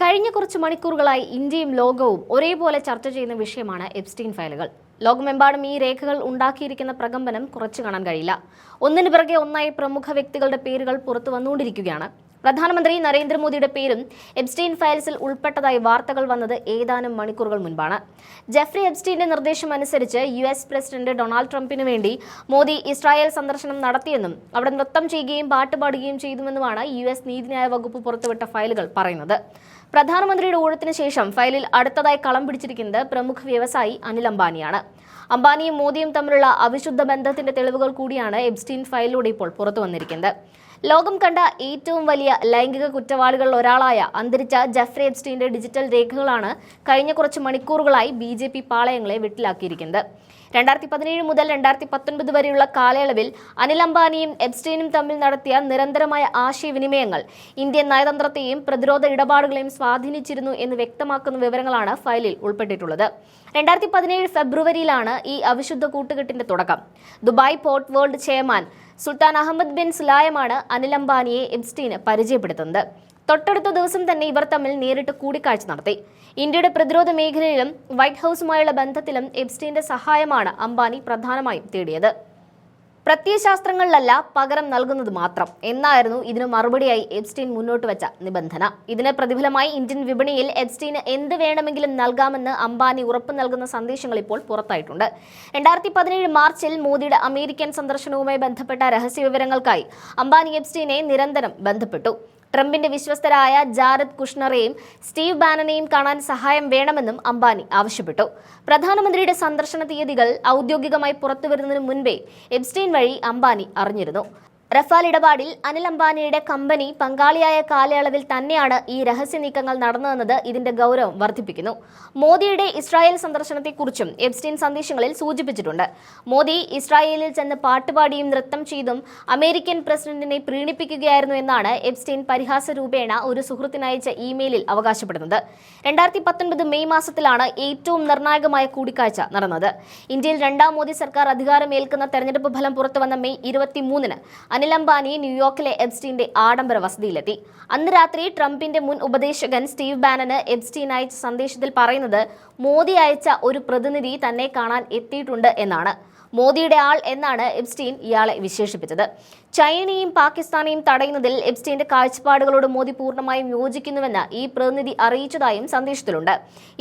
കഴിഞ്ഞ കുറച്ച് മണിക്കൂറുകളായി ഇന്ത്യയും ലോകവും ഒരേപോലെ ചർച്ച ചെയ്യുന്ന വിഷയമാണ് എപ്സ്റ്റീൻ ഫയലുകൾ. ലോകമെമ്പാടും ഈ രേഖകൾ ഉണ്ടാക്കിയിരിക്കുന്ന പ്രകമ്പനം കുറച്ചു കാണാൻ കഴിയില്ല. ഒന്നിനു പിറകെ ഒന്നായി പ്രമുഖ വ്യക്തികളുടെ പേരുകൾ പുറത്തു വന്നുകൊണ്ടിരിക്കുകയാണ്. പ്രധാനമന്ത്രി നരേന്ദ്രമോദിയുടെ പേരും എബ്സ്റ്റീൻ ഫയൽസിൽ ഉൾപ്പെട്ടതായി വാർത്തകൾ വന്നത് ഏതാനും മണിക്കൂറുകൾ മുൻപാണ്. ജെഫ്രി എബ്സ്റ്റീന്റെ നിർദ്ദേശം അനുസരിച്ച് യു എസ് പ്രസിഡന്റ് ഡൊണാൾഡ് ട്രംപിന് വേണ്ടി മോദി ഇസ്രായേൽ സന്ദർശനം നടത്തിയെന്നും അവിടെ നൃത്തം ചെയ്യുകയും പാട്ടുപാടുകയും ചെയ്തുവെന്നുമാണ് യു എസ് നീതിന്യായ വകുപ്പ് പുറത്തുവിട്ട ഫയലുകൾ പറയുന്നത്. പ്രധാനമന്ത്രിയുടെ ഊഴത്തിന് ശേഷം ഫയലിൽ അടുത്തതായി കളം പിടിച്ചിരിക്കുന്നത് പ്രമുഖ വ്യവസായി അനിൽ അംബാനിയാണ്. അംബാനിയും മോദിയും തമ്മിലുള്ള അവിശുദ്ധ ബന്ധത്തിന്റെ തെളിവുകൾ കൂടിയാണ് എബ്സ്റ്റീൻ ഫയലിലൂടെ ഇപ്പോൾ പുറത്തു വന്നിരിക്കുന്നത് ലോകം കണ്ട ഏറ്റവും വലിയ ലൈംഗിക കുറ്റവാളികളിൽ ഒരാളായ അന്തരിച്ച ജഫ്രി എബ്സ്റ്റീന്റെ ഡിജിറ്റൽ രേഖകളാണ് കഴിഞ്ഞ കുറച്ച് മണിക്കൂറുകളായി ബി ജെ പി പാളയങ്ങളെ വെട്ടിലാക്കിയിരിക്കുന്നത്. രണ്ടായിരത്തി പതിനേഴ് മുതൽ രണ്ടായിരത്തി പത്തൊൻപത് വരെയുള്ള കാലയളവിൽ അനിൽ അംബാനിയും എബ്സ്റ്റീനും തമ്മിൽ നടത്തിയ നിരന്തരമായ ആശയവിനിമയങ്ങൾ ഇന്ത്യൻ നയതന്ത്രത്തെയും പ്രതിരോധ ഇടപാടുകളെയും സ്വാധീനിച്ചിരുന്നു എന്ന് വ്യക്തമാക്കുന്ന വിവരങ്ങളാണ് ഫയലിൽ ഉൾപ്പെട്ടിട്ടുള്ളത്. രണ്ടായിരത്തി പതിനേഴ് ഫെബ്രുവരിയിലാണ് ഈ അവിശുദ്ധ കൂട്ടുകെട്ടിന്റെ തുടക്കം. Dubai Port World chairman Sultan Ahmed bin സുലായമാണ് Anil അംബാനിയെ എബ്സ്റ്റീന് പരിചയപ്പെടുത്തുന്നത്. തൊട്ടടുത്ത ദിവസം തന്നെ ഇവർ തമ്മിൽ നേരിട്ട് കൂടിക്കാഴ്ച നടത്തി. ഇന്ത്യയുടെ പ്രതിരോധ മേഖലയിലും വൈറ്റ് ഹൌസുമായുള്ള ബന്ധത്തിലും എബ്സ്റ്റീന്റെ സഹായമാണ് അംബാനി പ്രധാനമായും തേടിയത്. പ്രത്യയശാസ്ത്രങ്ങളിലല്ല പകരം നൽകുന്നത് മാത്രം. എന്നായിരുന്നു ഇതിന് മറുപടിയായി എബ്സ്റ്റീൻ മുന്നോട്ട് വെച്ച നിബന്ധന. ഇതിന് പ്രതിഫലമായി ഇന്ത്യൻ വിപണിയിൽ എബ്സ്റ്റീന് എന്ത് വേണമെങ്കിലും നൽകാമെന്ന് അംബാനി ഉറപ്പു നൽകുന്ന സന്ദേശങ്ങൾ ഇപ്പോൾ പുറത്തായിട്ടുണ്ട്. രണ്ടായിരത്തി പതിനേഴ് മാർച്ചിൽ മോദിയുടെ അമേരിക്കൻ സന്ദർശനവുമായി ബന്ധപ്പെട്ട രഹസ്യ വിവരങ്ങൾക്കായി അംബാനി എബ്സ്റ്റീനെ നിരന്തരം ബന്ധപ്പെട്ടു. ട്രംപിന്റെ വിശ്വസ്തരായ ജാരദ് കുഷ്ണറെയും സ്റ്റീവ് ബാനനെയും കാണാൻ സഹായം വേണമെന്നും അംബാനി ആവശ്യപ്പെട്ടു. പ്രധാനമന്ത്രിയുടെ സന്ദർശന തീയതികൾ ഔദ്യോഗികമായി പുറത്തുവരുന്നതിന് മുൻപേ എബ്സ്റ്റീൻ വഴി അംബാനി അറിഞ്ഞിരുന്നു. റഫാൽ ഇടപാടിൽ അനിൽ അംബാനിയുടെ കമ്പനി പങ്കാളിയായ കാലയളവിൽ തന്നെയാണ് ഈ രഹസ്യ നീക്കങ്ങൾ നടന്നതെന്നത് ഇതിന്റെ ഗൗരവം വർദ്ധിപ്പിക്കുന്നു. മോദിയുടെ ഇസ്രായേൽ സന്ദർശനത്തെക്കുറിച്ചും എബ്സ്റ്റീൻ സന്ദേശങ്ങളിൽ സൂചിപ്പിച്ചിട്ടുണ്ട്. മോദി ഇസ്രായേലിൽ ചെന്ന് പാട്ടുപാടിയും നൃത്തം ചെയ്തും അമേരിക്കൻ പ്രസിഡന്റിനെ പ്രീണിപ്പിക്കുകയായിരുന്നു എന്നാണ് എബ്സ്റ്റീൻ പരിഹാസ രൂപേണ ഒരു സുഹൃത്തിനയച്ച ഇമെയിലിൽ അവകാശപ്പെടുന്നത്. രണ്ടായിരത്തി പത്തൊൻപത് മെയ് മാസത്തിലാണ് ഏറ്റവും നിർണായകമായ കൂടിക്കാഴ്ച നടന്നത്. ഇന്ത്യയിൽ രണ്ടാം മോദി സർക്കാർ അധികാരമേൽക്കുന്ന തെരഞ്ഞെടുപ്പ് ഫലം പുറത്തുവന്ന മെയ് ഇരുപത്തിമൂന്നിന് അനിൽ അംബാനി ന്യൂയോർക്കിലെ എബ്സ്റ്റീന്റെ ആഡംബര വസതിയിലെത്തി. അന്ന് രാത്രി ട്രംപിന്റെ മുൻ ഉപദേശകൻ സ്റ്റീവ് ബാനന് എബ്സ്റ്റീൻ അയച്ച സന്ദേശത്തിൽ പറയുന്നത് മോദി അയച്ച ഒരു പ്രതിനിധി തന്നെ കാണാൻ എത്തിയിട്ടുണ്ട് എന്നാണ്. മോദിയുടെ ആൾ എന്നാണ് എബ്സ്റ്റീൻ ഇയാളെ വിശേഷിപ്പിച്ചത്. ചൈനയും പാകിസ്ഥാനെയും തടയുന്നതിൽ എബ്സ്റ്റീന്റെ കാഴ്ചപ്പാടുകളോട് മോദി പൂർണമായും യോജിക്കുന്നുവെന്ന് ഈ പ്രതിനിധി അറിയിച്ചതായും സന്ദേശത്തിലുണ്ട്.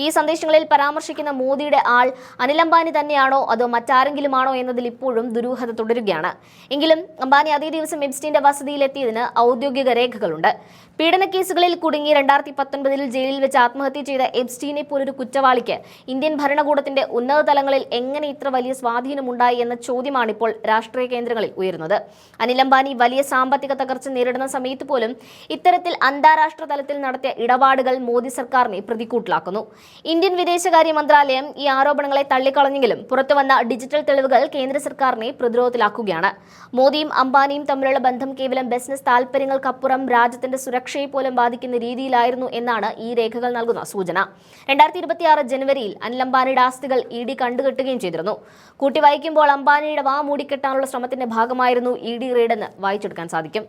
ഈ സന്ദേശങ്ങളിൽ പരാമർശിക്കുന്ന മോദിയുടെ ആൾ അനിൽ അംബാനി തന്നെയാണോ അതോ മറ്റാരെങ്കിലുമാണോ എന്നതിൽ ഇപ്പോഴും ദുരൂഹത തുടരുകയാണ്. എങ്കിലും അംബാനി അതേ ദിവസം എബ്സ്റ്റീന്റെ വസതിയിലെത്തിയതിന് ഔദ്യോഗിക രേഖകളുണ്ട്. പീഡനക്കേസുകളിൽ കുടുങ്ങി രണ്ടായിരത്തി പത്തൊൻപതിൽ ജയിലിൽ വെച്ച് ആത്മഹത്യ ചെയ്ത എബ്സ്റ്റീനെ പോലൊരു കുറ്റവാളിക്ക് ഇന്ത്യൻ ഭരണകൂടത്തിന്റെ ഉന്നത തലങ്ങളിൽ എങ്ങനെ ഇത്ര വലിയ സ്വാധീനമുണ്ടായി എന്ന ചോദ്യമാണ് ഇപ്പോൾ രാഷ്ട്രീയ കേന്ദ്രങ്ങളിൽ ഉയരുന്നത്. അനിൽ അംബാനി വലിയ സാമ്പത്തിക തകർച്ച നേരിടുന്ന സമയത്ത് പോലും ഇത്തരത്തിൽ അന്താരാഷ്ട്ര തലത്തിൽ നടത്തിയ ഇടപാടുകൾ മോദി സർക്കാരിനെ പ്രതിക്കൂട്ടിലാക്കുന്നു. ഇന്ത്യൻ വിദേശകാര്യ മന്ത്രാലയം ഈ ആരോപണങ്ങളെ തള്ളിക്കളഞ്ഞെങ്കിലും പുറത്തുവന്ന ഡിജിറ്റൽ തെളിവുകൾ കേന്ദ്ര സർക്കാരിനെ പ്രതിരോധത്തിലാക്കുകയാണ്. മോദിയും അംബാനിയും തമ്മിലുള്ള ബന്ധം കേവലം ബിസിനസ് താൽപര്യങ്ങൾക്കപ്പുറം രാജ്യത്തിന്റെ സുരക്ഷയെ പോലും ബാധിക്കുന്ന രീതിയിലായിരുന്നു എന്നാണ് ഈ രേഖകൾ നൽകുന്ന സൂചന. രണ്ടായിരത്തി ഇരുപത്തിയാറ് ജനുവരിയിൽ അനിൽ അംബാനിയുടെ ആസ്തികൾ ഇ ഡി കണ്ടുകെട്ടുകയും ചെയ്തിരുന്നു. കൂട്ടി വായിക്കുമ്പോൾ അംബാനിയുടെ വാ മൂടിക്കെട്ടാനുള്ള ശ്രമത്തിന്റെ ഭാഗമായിരുന്നു ഇ ഡി റെയ്ഡെന്ന് വായിച്ചെടുക്കാൻ സാധിക്കും.